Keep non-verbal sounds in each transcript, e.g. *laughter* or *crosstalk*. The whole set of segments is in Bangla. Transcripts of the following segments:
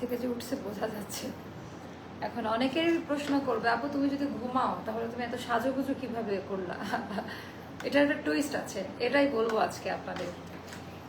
থেকে যে উঠছে, বোঝা যাচ্ছে। এখন অনেকেরই প্রশ্ন করবে, আপু, তুমি যদি ঘুমাও, তাহলে তুমি এত সাজুগুজু কীভাবে করলা? *laughs* এটার একটা টুইস্ট আছে। এটাই বলব আজকে আপনাদের।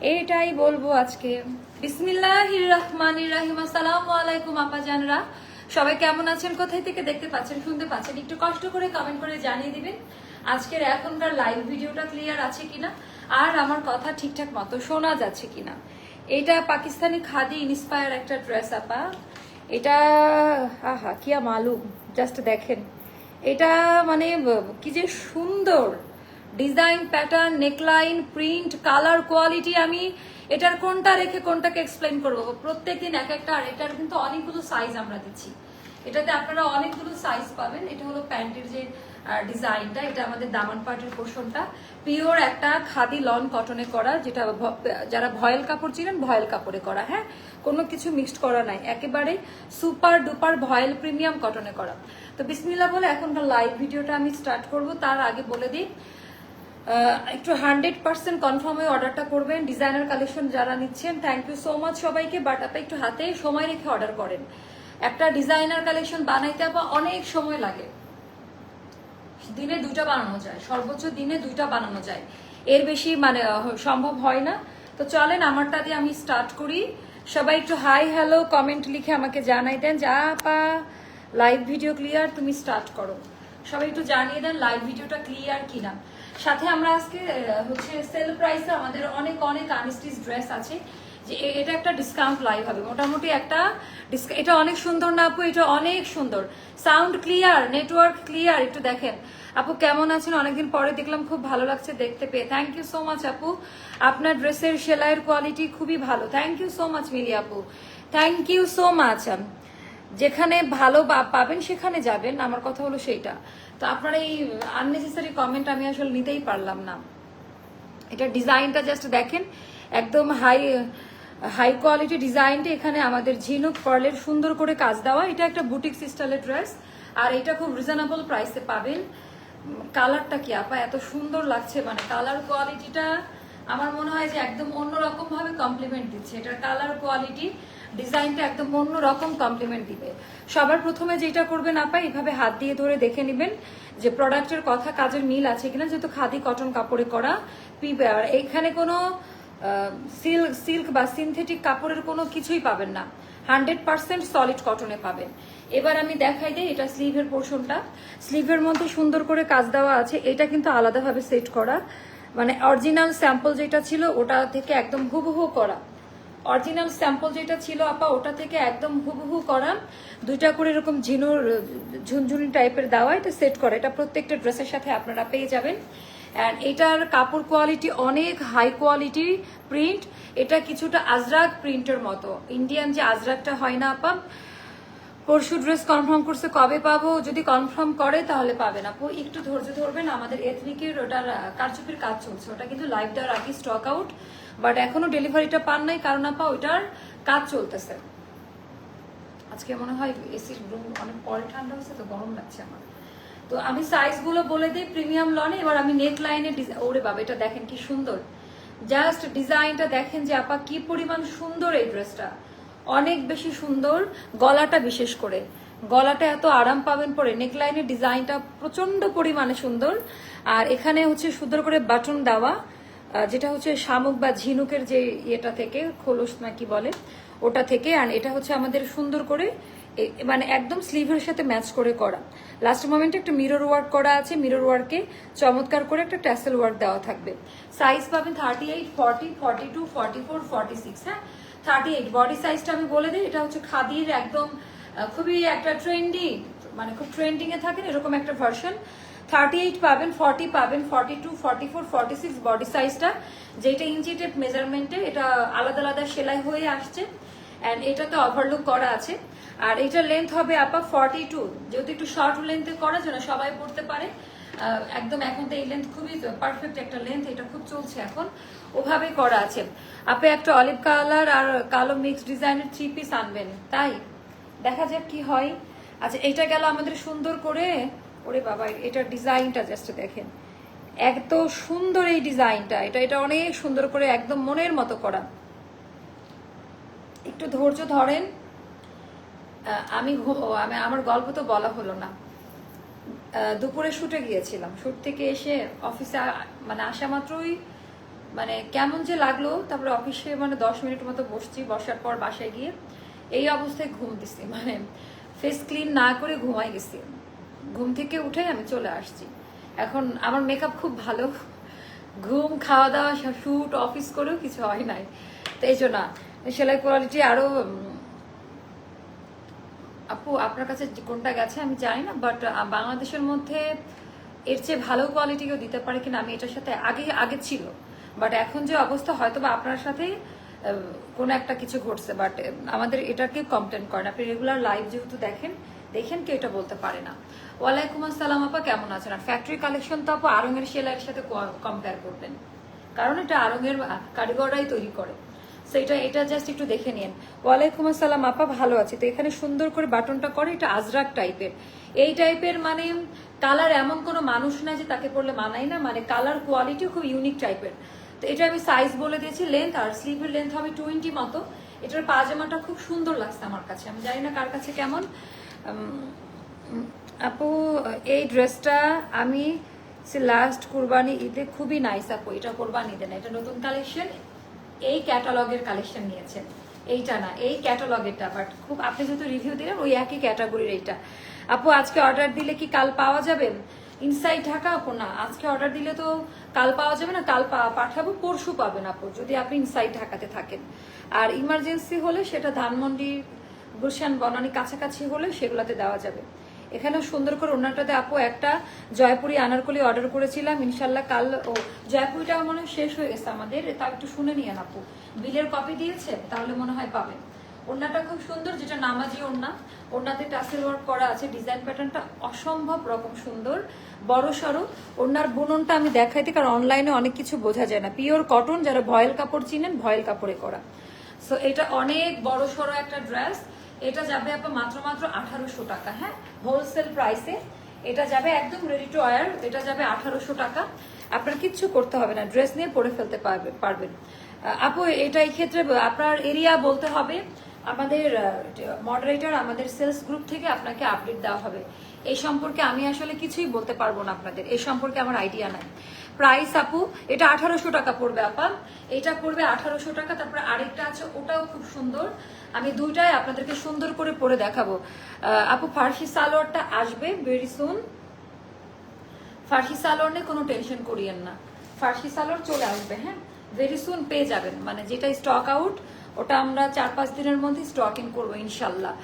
এটাই বলব আজকে। বিসমিল্লাহির রহমানির রহিম। আসসালামু আলাইকুম, আপা জানরা। সবাই কেমন আছেন? কোথায় থেকে দেখতে পাচ্ছেন, শুনতে পাচ্ছেন? একটু কষ্ট করে কমেন্ট করে জানিয়ে দিবেন, আজকের এখনকার লাইভ ভিডিওটা ক্লিয়ার আছে কিনা? আর আমার কথা ঠিকঠাক মতো শোনা যাচ্ছে কিনা? এটা পাকিস্তানি খাদি ইন্সপায়ার একটা ড্রেস আপা। এটা, আহা কিয়া মালুম জাস্ট দেখেন। এটা মানে কি যে সুন্দর। Design pattern neckline print colour quality আমি এটার কোনটা রেখে কোনটাকে এক্সপ্লেন করব? প্রত্যেক দিন এক একটা, আর এটার কিন্তু অনেকগুলো সাইজ আমরা দিচ্ছি। এটাতে আপনারা অনেকগুলো সাইজ পাবেন। এটা হলো প্যান্টের যে ডিজাইনটা, এটা আমাদের দামান পাটের পোষণটা। পিওর একটা খাদি লন কটনে করা, যেটা যারা ভয়েল কাপড় চিনেন, ভয়েল কাপড়ে করা হ্যাঁ? কোনো কিছু মিক্সড করা নাই, একেবারে সুপার ডুপার ভয়েল প্রিমিয়াম কটনে করা। তো বিসমিল্লা বলে এখনকার লাইভ ভিডিওটা আমি স্টার্ট করব, তার আগে বলে দিই একটু হান্ড্রেড পার্সেন্ট কনফার্ম হয়ে অর্ডারটা করবেন ডিজাইনার কালেকশন যারা নিচ্ছেন থ্যাংক ইউ সো মাচ সবাইকে বাট আপনি একটু হাতে সময় রেখে অর্ডার করেন। একটা ডিজাইনার কালেকশন বানাইতে আবার অনেক সময় লাগে। দিনে দুইটা বানানো যায়, সর্বোচ্চ দিনে দুইটা বানানো যায়। এর বেশি মানে সম্ভব হয় না। তো চলেন, আমারটা দিয়ে আমি স্টার্ট করি। সবাই একটু হাই হ্যালো কমেন্ট লিখে আমাকে জানাই দেন যা পা লাইভ ভিডিও ক্লিয়ার তুমি স্টার্ট করো। সবাই একটু জানিয়ে দেন লাইভ ভিডিওটা ক্লিয়ার কিনা। সাথে আমরা আজকে হচ্ছে সেল প্রাইসে আমাদের অনেক অনেক আনস্টিচ ড্রেস আছে। যে এটা একটা ডিসকাউন্ট লাইভ হবে। মোটামুটি একটা এটা অনেক সুন্দর না আপু? এটা অনেক সুন্দর। সাউন্ড ক্লিয়ার নেটওয়ার্ক ক্লিয়ার একটু দেখেন। আপু, কেমন আছেন? অনেকদিন পরে দেখলাম খুব ভালো লাগছে দেখতে পেয়ে। থ্যাংক ইউ সো মাচ আপু। আপনার ড্রেসের সেলাইয়ের কোয়ালিটি খুবই ভালো। Thank you so much Mili আপু। থ্যাংক ইউ সো মাচ যেখানে ভালো পাবেন সেখানে যাবেন। আমার কথা হলো সেইটা। তো আপনার এই আননেসেসারি কমেন্ট আমি আসলে নিতেই পারলাম না। এটা ডিজাইনটা জাস্ট দেখেন। একদম হাই হাই কোয়ালিটি ডিজাইনটা এখানে আমাদের ঝিনুক পার্লের সুন্দর করে কাজ দেওয়া। এটা একটা বুটিক স্টাইলের ড্রেস আর এটা খুব রিজনেবল প্রাইসে পাবেন। কালারটা কি আপা? এত সুন্দর লাগছে। মানে কালার কোয়ালিটিটা আমার মনে হয় যে একদম অন্যরকম ভাবে কমপ্লিমেন্ট দিচ্ছে। এটার কালার কোয়ালিটি ডিজাইনটা একদম অন্যরকম কমপ্লিমেন্ট দিবে। সবার প্রথমে যেটা করবেন আপা, এইভাবে হাত দিয়ে ধরে দেখে নেবেন যে প্রোডাক্টের কথা কাজের মিল আছে কিনা। যেহেতু খাদি কটন কাপড়ে করা। এইখানে কোনো সিল্ক সিল্ক বা সিনথেটিক কাপড়ের কোনো কিছুই পাবেন না। হান্ড্রেড পার্সেন্ট সলিড কটনে পাবেন। এবার আমি দেখাই দিই এটা স্লিভের পোর্শনটা। স্লিভের মধ্যে সুন্দর করে কাজ দেওয়া আছে। এটা কিন্তু আলাদাভাবে সেট করা। মানে অরিজিনাল স্যাম্পল যেটা ছিল, ওটা থেকে একদম হুবহু করা। অরিজিনাল স্যাম্পল যেটা ছিল, আপা, ওটা থেকে একদম হুবহু করা। দুইটা করে এরকম ঝিনুর, ঝুনঝুনি টাইপের দেওয়া, এটা সেট করা। এটা প্রত্যেকটা ড্রেসের সাথে আপনারা পেয়ে যাবেন। অ্যান্ড এটার কাপড় কোয়ালিটি অনেক হাই কোয়ালিটি প্রিন্ট এটা কিছুটা আজরাক প্রিন্টের মতো। ইন্ডিয়ান যে আজরাকটা হয় না আপা, পরশু ড্রেস কনফার্ম করছে, কবে পাবো? যদি কনফার্ম করে, তাহলে পাবেন। আপু, একটু ধৈর্য ধরবেন, আমাদের এথনিকের ওটার কারচুপির কাজ চলছে। ওটা কিন্তু লাইভ দেওয়ার আগে স্টক আউট বাট এখনও ডেলিভারিটা পান নাই, কারণ আপা, ওইটার কাজ চলতেছে। আজকে মনে হয় এসির রুম অনেক পরে ঠান্ডা হয়েছে তো গরম লাগছে আমার। তো আমি সাইজগুলো বলে দিই প্রিমিয়াম লনে, এবার আমি নেক লাইনে ওরে বাবা, এটা দেখেন কি সুন্দর। জাস্ট ডিজাইনটা দেখেন যে আপা কি পরিমাণ সুন্দর এই ড্রেসটা অনেক বেশি সুন্দর, গলাটা বিশেষ করে। গলাটা এত আরাম পাবেন পরে। নেকলাইনের ডিজাইনটা প্রচণ্ড পরিমাণে সুন্দর। আর এখানে হচ্ছে সুন্দর করে বাটন দেওয়া যেটা হচ্ছে শামুক বা ঝিনুকের যে ইয়েটা থেকে, খোলস না কি বলে, ওটা থেকে। আর এটা হচ্ছে আমাদের সুন্দর করে মানে একদম স্লিভের সাথে ম্যাচ করে করা। লাস্ট মোমেন্টে একটা মিরর ওয়ার্ক করা আছে মিরর ওয়ার্কে চমৎকার করে একটা ট্যাসেল ওয়ার্ক দেওয়া থাকবে। সাইজ পাবেন thirty eight forty forty two forty four forty six হ্যাঁ? থার্টি এইট বডি সাইজটা আমি বলে দিই, এটা হচ্ছে খাদির একদম খুবই একটা ট্রেন্ডি মানে খুব ট্রেন্ডিং এ থাকেন এরকম একটা ভার্সন থার্টি এইট পাবেন ফর্টি পাবেন forty two forty four forty six body সাইজটা যেটা ইঞ্চি টেপ মেজারমেন্টে এটা আলাদা আলাদা সেলাই হয়ে আসছে। অ্যান্ড এটাতে ওভারলুক করা আছে। আর এটার লেন্থ হবে আপা ফর্টি টু যেহেতু একটু শর্ট লেন্থে করা যেন সবাই পড়তে পারে। একদম এখন তো এই লেন্থ খুবই পারফেক্ট একটা লেন্থ এটা খুব চলছে এখন। ওভাবে করা আছে। আপনি একটা অলিভ কালার আর কালো মিক্স ডিজাইনের থ্রি পিস আনবেন। তাই? দেখা যাক কি হয়। আচ্ছা এটা গেল আমাদের সুন্দর করে। ওরে বাবা এটার ডিজাইনটা জাস্ট দেখেন। এত সুন্দর এই ডিজাইনটা। এটা এটা অনেক সুন্দর করে একদম মনের মতো করা। একটু ধৈর্য ধরেন। আমি আমি আমার গল্প তো বলা হলো না। দুপুরে শুটে গিয়েছিলাম। শুট থেকে এসে অফিসে মানে আসা মাত্রই মানে কেমন যে লাগল তারপরে অফিসে মানে দশ মিনিট মতো বসছি বসার পর বাসায় গিয়ে এই অবস্থায় ঘুম দিছি। মানে ফেস ক্লিন না করে ঘুমাই গেছি। ঘুম থেকে উঠে আমি চলে আসছি। এখন আমার মেকআপ খুব ভালো। ঘুম খাওয়া দাওয়া শুট অফিস করেও কিছু হয় নাই। তো এই জন্য সেলাই কোয়ালিটি আরও উম, আপু আপনার কাছে কোনটা গেছে আমি জানি না বাট বাংলাদেশের মধ্যে এর চেয়ে ভালো কোয়ালিটি কেউ দিতে পারে কিনা আমি এটার সাথে আগে আগে ছিল। বাট এখন যে অবস্থা হয়তো বা আপনার আহ, কোনো একটা কিছু ঘটছে বাট আমাদের এটাকে কমপ্লেন করেন। আপনি রেগুলার লাইভ যেহেতু দেখেন দেখেন কেউ এটা বলতে পারে না। ওয়ালাইকুম আসসালাম আপা কেমন আছেন? আর ফ্যাক্টরি কালেকশন তো আপু আরঙের সেলাইয়ের সাথে কম্পেয়ার করবেন। কারণ এটা আরঙের কারিগররাই তৈরি করে। সো এটা এটা জাস্ট একটু দেখে নিন। ওয়ালাইকুম আসসালাম, আপা ভালো আছি? তো এখানে সুন্দর করে বাটনটা করে, এটা আজরাক টাইপের এই টাইপের মানে কালার এমন কোনো মানুষ না যে তাকে পড়লে মানাই না মানে কালার কোয়ালিটিও খুব ইউনিক টাইপের তো এটা আমি সাইজ বলে দিয়েছি লেন্থ আর স্লিভের লেন্থ হবে টোয়েন্টি মতো। এটার পাজামাটা খুব সুন্দর লাগছে আমার কাছে। আমি জানি না কার কাছে কেমন। আপু, এই ড্রেসটা আমি লাস্ট কুরবানি ঈদে খুবই নাইস আপু, এটা কোরবানি ঈদে না, এটা নতুন কালেকশন। এই ক্যাটালগের কালেকশন নিয়েছেন। এইটা না, এই ক্যাটালগেরটা বাট খুব আপনি যেহেতু রিভিউ দিলেন, ওই একই ক্যাটাগরির এইটা। আপু, আজকে অর্ডার দিলে কি কাল পাওয়া যাবে? ইনসাইড ঢাকা আপু, না, আজকে অর্ডার দিলে তো কাল পাওয়া যাবে না, কাল পাঠাবো, পরশু পাবেন আপু, যদি আপনি ইনসাইড ঢাকাতে থাকেন। আর ইমার্জেন্সি হলে সেটা ধানমন্ডি গুলশান, বনানি কাছাকাছি হলে সেগুলোতে দেওয়া যাবে। এখানে সুন্দর করে ওনাটাতে আপু একটা জয়পুরি আনারকলি অর্ডার করেছিলাম ইনশাল্লাহ কাল, ও, জয়পুরিটা মনে শেষ হয়ে গেছে আমাদের তা একটু শুনে নিয়েন আপু। বিলের কপি দিয়েছে, তাহলে মনে হয় পাবেন। ওড়নাটা খুব সুন্দর, যেটা নামাজি ওড়না। ওড়নাতে টাসেল ওয়ার্ক করা আছে ডিজাইন প্যাটার্নটা অসম্ভব রকম সুন্দর, বড় সড়ো। ওড়নার বুননটা আমি দেখাইতে কারণ অনলাইনে অনেক কিছু বোঝা যায় না। পিওর কটন যারা ভয়েল কাপড় চিনেন, ভয়েল কাপড়ে করা। সো এটা অনেক বড় সড়ো একটা ড্রেস এটা যাবে আপনার মাত্র মাত্র আঠারোশো টাকা হ্যাঁ? হোলসেল প্রাইসে এটা যাবে একদম রেডি টু ওয়ার এটা যাবে আঠারোশো টাকা। আপনার কিচ্ছু করতে হবে না ড্রেস নিয়ে পরে ফেলতে পারবে, পারবেন। আপু এটা এই ক্ষেত্রে আপনার এরিয়া বলতে হবে, আমাদের মডারেটর আমাদের সেলস গ্রুপ থেকে আপনাকে আপডেট দেওয়া হবে। এই সম্পর্কে আমি আসলে কিছুই বলতে পারব না আপনাদের। এই সম্পর্কে আমার আইডিয়া নাই। প্রাইস আপু, এটা আঠারোশো টাকা পড়বে আপা। এটা পড়বে আঠারোশো টাকা, তারপরে আরেকটা আছে, ওটাও খুব সুন্দর। আমি দুইটাই আপনাদেরকে সুন্দর করে পরে দেখাবো। আপু, ফার্সি সালোয়ারটা আসবে ভেরি সুন ফার্সি সালোয়ার নিয়ে কোনো টেনশন করিয়েন না। ফার্সি সালোয়ার চলে আসবে হ্যাঁ? ভেরি সুন পেয়ে যাবেন। মানে যেটা স্টক আউট ওটা আমরা চার পাঁচ দিনের মধ্যে স্টক ইন করব, ইনশাল্লাহ।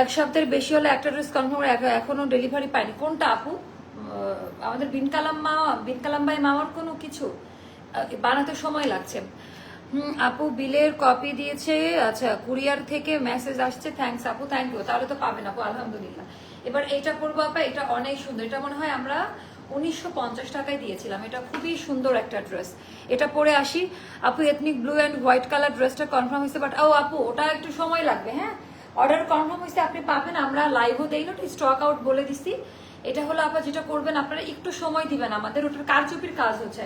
এক সপ্তাহের বেশি হলে একটা ড্রেস কনফার্ম এখনও ডেলিভারি পাইনি কোনটা আপু? আমাদের বিনকালাম মা, বিনকালাম ভাই মামার কোনো কিছু? বানাতে সময় লাগছে। আপু বিলের কপি দিয়েছে। আচ্ছা কুরিয়ার থেকে মেসেজ আসছে। থ্যাংকস আপু থ্যাংক ইউ তাহলে তো পাবেন আপু, আলহামদুলিল্লাহ। এবার এটা করব আপা, এটা অনেক সুন্দর। এটা মনে হয় আমরা উনিশশো পঞ্চাশ টাকায় দিয়েছিলাম। এটা খুবই সুন্দর একটা ড্রেস এটা পরে আসি। আপু ethnic blue and white colour ড্রেসটা কনফার্ম হয়েছে বাট ও, আপু, ওটা একটু সময় লাগবে হ্যাঁ? অর্ডার কনফার্ম হয়েছে, আপনি পাবেন, আমরা লাইভও দেই না স্টক আউট বলে দিছি। এটা হলো আপনার যেটা করবেন, আপনারা একটু সময় দিবেন, আমাদের ওটার কারচুপির কাজ হচ্ছে।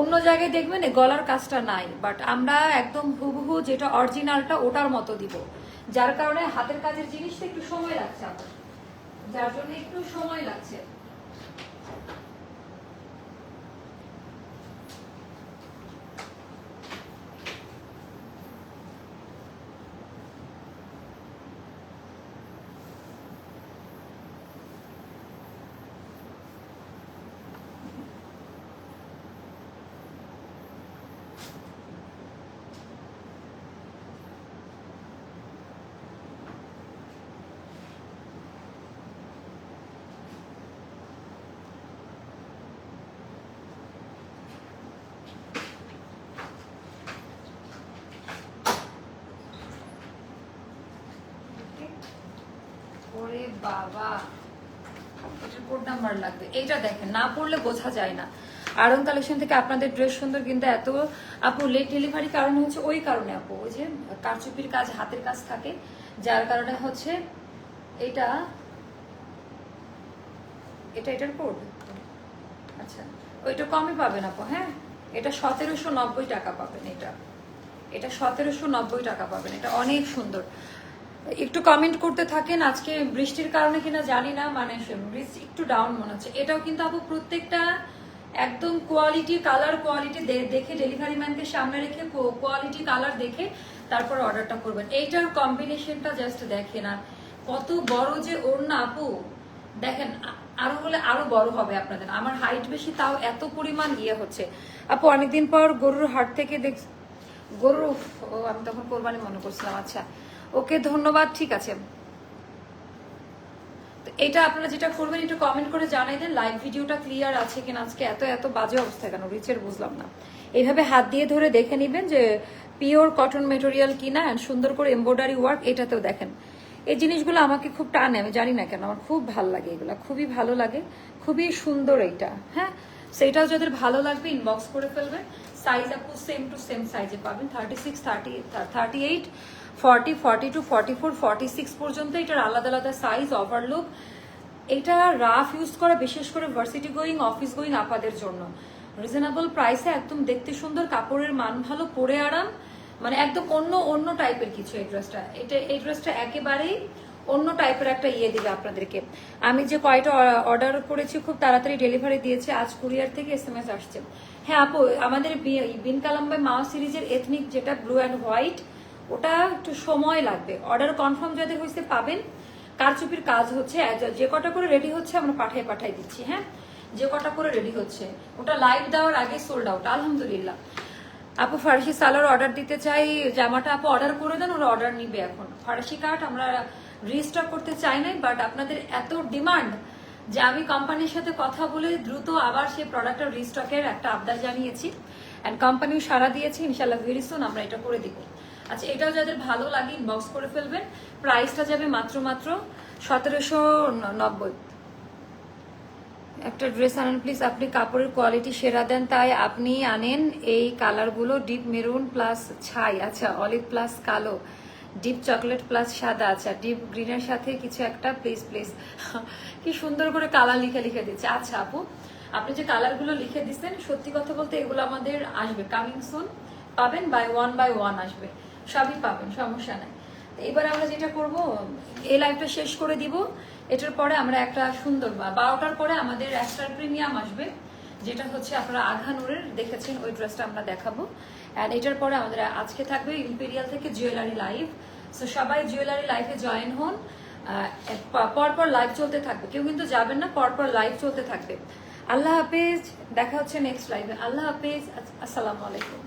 অন্য জায়গায় দেখবেন গলার কাজটা নাই বাট আমরা একদম হুবহু যেটা অরিজিনালটা ওটার মতো দিব। যার কারণে হাতের কাজের জিনিসটা একটু সময় লাগছে আমার যার জন্য একটু সময় লাগছে ওরে বাবা এটার কোড নাম্বার লাগবে। এইটা দেখেন, না পড়লে বোঝা যায় না। আরং কালেকশন থেকে আপনাদের ড্রেস সুন্দর, কিন্তু এত আপু লেট ডেলিভারি কারণ হচ্ছে ওই কারণে আপু কারচুপির কাজ, হাতের কাজ থাকে, যার কারণে হচ্ছে এটা এটা এটার কোড? আচ্ছা ওইটা কমই পাবেন আপু হ্যাঁ? এটা সতেরোশো নব্বই টাকা পাবেন এটা। এটা সতেরোশো নব্বই টাকা পাবেন, এটা অনেক সুন্দর। একটু কমেন্ট করতে থাকেন, আজকে বৃষ্টির কারণে কিনা জানি না মানে বৃষ্টি একটু ডাউন মনে হচ্ছে। এটাও কিন্তু আপু প্রত্যেকটা একদম কোয়ালিটি কালার কোয়ালিটি দেখে ডেলিভারি ম্যানকে সামনে রেখে কোয়ালিটি কালার দেখে তারপর অর্ডারটা করবেন। এইটার কম্বিনেশনটা জাস্ট দেখেন আর কত বড় যে ওর না আপু। দেখেন, আরও হলে আরও বড় হবে আপনাদের। আমার হাইট বেশি, তাও এত পরিমাণ ইয়ে হচ্ছে। আপু, অনেকদিন পর গরুর হাট থেকে দেখ গরু ও, আমি তখন কোরবানি মনে করছিলাম আচ্ছা। ওকে ধন্যবাদ, ঠিক আছে। তো এটা আপনারা যেটা করবেন, একটু কমেন্ট করে জানাই দেন লাইভ ভিডিওটা ক্লিয়ার আছে কিনা। আজকে এত এত বাজে অবস্থা কেন? রিচের বুঝলাম না। এইভাবে হাত দিয়ে ধরে দেখে নেবেন যে পিওর কটন মেটেরিয়াল কিনা and সুন্দর করে এমব্রয়ডারি ওয়ার্ক এটাতেও দেখেন। এই জিনিসগুলো আমাকে খুব টানে, আমি জানি না কেন, আমার খুব ভালো লাগে এগুলো, খুবই ভালো লাগে, খুবই সুন্দর এইটা হ্যাঁ? সেটাও যাদের ভালো লাগবে ইনবক্স করে ফেলবেন। সাইজ আপু সেম টু সেম সাইজে পাবেন thirty six thirty thirty eight forty forty two, forty four, forty six পর্যন্ত এটার আলাদা আলাদা সাইজ ওভারলুক এটা রাফ ইউজ করা, বিশেষ করে ভার্সিটি গোয়িং অফিস গোয়িং আপাদের জন্য। রিজনেবল প্রাইসে একদম দেখতে সুন্দর, কাপড়ের মান ভালো, পরে আরাম। মানে একদম অন্য অন্য টাইপের কিছু এই ড্রেসটা এটা, এই ড্রেসটা একেবারেই অন্য টাইপের একটা ইয়ে দিবে আপনাদেরকে। আমি যে কয়টা অর্ডার করেছি, খুব তাড়াতাড়ি ডেলিভারি দিয়েছে। আজ কুরিয়ার থেকে এস এম এস আসছে। হ্যাঁ আপু, আমাদের বিন কালাম বাই মাও সিরিজের এথনিক যেটা ব্লু অ্যান্ড হোয়াইট ওটা একটু সময় লাগবে। অর্ডার কনফার্ম যাদের হয়েছে পাবেন। কারচুপির কাজ হচ্ছে যে কটা করে রেডি হচ্ছে আমরা পাঠাই পাঠাই দিচ্ছি হ্যাঁ? যে কটা করে রেডি হচ্ছে। ওটা লাইভ দেওয়ার আগে সোল্ড আউট আলহামদুলিল্লাহ। আপু, ফার্সি সালোয়ার অর্ডার দিতে চাই, জামাটা আপু অর্ডার করে দেন, ওরা অর্ডার নিবে এখন। ফার্সি কার্ড আমরা রিস্টক করতে চাই নাই বাট আপনাদের এত ডিমান্ড যে আমি কোম্পানির সাথে কথা বলে দ্রুত আবার সেই প্রোডাক্টের রিস্টকের একটা আবদার জানিয়েছি। অ্যান্ড কোম্পানিও সারা দিয়েছে ইনশাল্লাহ ভেরি সুন আমরা এটা করে দিব। আচ্ছা এটাও যাদের ভালো লাগে ইনবক্স করে ফেলবেন। প্রাইসটা যাবে মাত্র মাত্র সতেরোশো নব্বই। একটা ড্রেস আনেন প্লিজ আপনি কাপড়ের কোয়ালিটি সেরা দেন, তাই আপনি আনেন এই কালারগুলো ডিপ মেরুন প্লাস ছাই। আচ্ছা অলিভ প্লাস কালো ডিপ চকলেট প্লাস সাদা। আচ্ছা ডিপ গ্রিনের সাথে কিছু একটা প্লিজ প্লিজ কি সুন্দর করে কালার লিখে লিখে দিচ্ছে। আচ্ছা আপু, আপনি যে কালারগুলো লিখে দিচ্ছেন, সত্যি কথা বলতে এগুলো আমাদের আসবে। কামিং সুন পাবেন বাই ওয়ান বাই ওয়ান আসবে। সবই পাবেন, সমস্যা নাই। এবার আমরা যেটা করব, এই লাইভটা শেষ করে দিব। এটার পরে আমরা একটা সুন্দর বা বারোটার পরে আমাদের একটার প্রিমিয়াম আসবে, যেটা হচ্ছে আপনারা আঘানুরের দেখেছেন, ওই ড্রেসটা আমরা দেখাবো। অ্যান্ড এটার পরে আমাদের আজকে থাকবে ইম্পেরিয়াল থেকে জুয়েলারি লাইভ সো সবাই জুয়েলারি লাইফে জয়েন হন। পরপর লাইভ চলতে থাকবে। কেউ কিন্তু যাবেন না পরপর লাইভ চলতে থাকবে। আল্লাহ হাফেজ, দেখা হচ্ছে নেক্সট লাইভে আল্লাহ হাফেজ আসসালামু আলাইকুম।